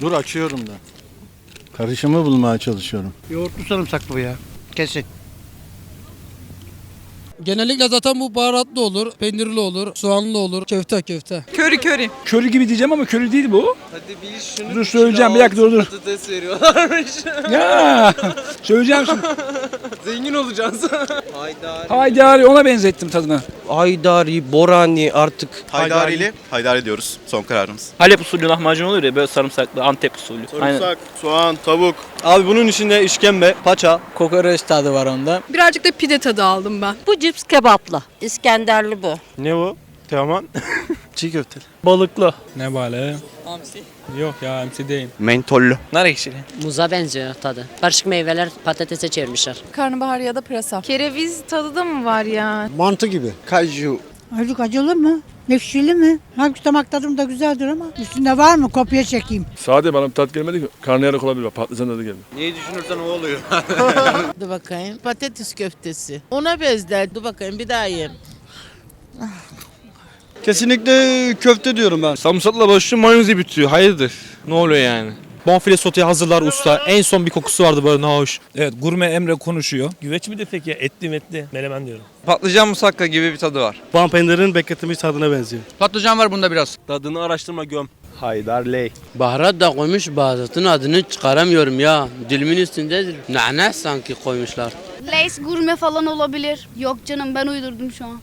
Dur açıyorum da. Karışımı bulmaya çalışıyorum. Yoğurtlu sarımsaklı bu ya. Kesin. Genellikle zaten bu baharatlı olur, peynirli olur, soğanlı olur, köfte köfte. Köri köri. Köri gibi diyeceğim ama köri değil bu. Hadi bil şunu. Dur söyleyeceğim, bir dakika, dur, dur. Patates veriyorlarmış. Ya söyleyeceğim şimdi. Zengin olacaksın. Haydari. Haydari ona benzettim tadına. Haydari, Borani artık. Haydarili. Haydari diyoruz. Son kararımız. Halep usulü lahmacun olur ya böyle sarımsaklı Antep usulü. Aynen. Sarımsak, soğan, tavuk. Abi bunun içinde işkembe, paça. Kokoreç tadı var onda. Birazcık da pide tadı aldım ben. Bu cips kebaplı. İskenderli bu. Ne bu? Teoman. Çiğ köfteli. Balıklı. Ne bale? Hamsi. Yok ya hamsi değil. Mentollu. Nar ekşili. Muza benziyor tadı. Karışık meyveler patatese çevirmişler. Karnabahar ya da pırasa. Kereviz tadı da mı var ya? Mantı gibi. Kaju. Acık acılı mı? Ekşili mi? Halbuki damak tadım da güzeldir ama üstünde var mı? Kopya çekeyim. Sade bana bir tat gelmedi ki. Karnıyarık olabilir. Patlıcan tadı geldi. Neyi düşünürsen o oluyor. Dur bakayım. Patates köftesi. Ona benzer. Dur bakayım bir daha yiyeyim. Kesinlikle köfte diyorum ben. Sarımsakla başlıyor mayonezi bitiyor. Hayırdır? Ne oluyor yani? Bonfile soteyi hazırlar usta. En son bir kokusu vardı böyle hoş. Evet gurme Emre konuşuyor. Güveç mi de peki? Etli metli. Menemen diyorum. Patlıcan musakka gibi bir tadı var. Van peynirin bekletilmiş tadına benziyor. Patlıcan var bunda biraz. Tadını araştırma göm. Haydarley. Baharat da koymuş baharatın adını çıkaramıyorum ya. Dilimin üstündedir. Nane sanki koymuşlar. Lays gurme falan olabilir. Yok canım ben uydurdum şu an.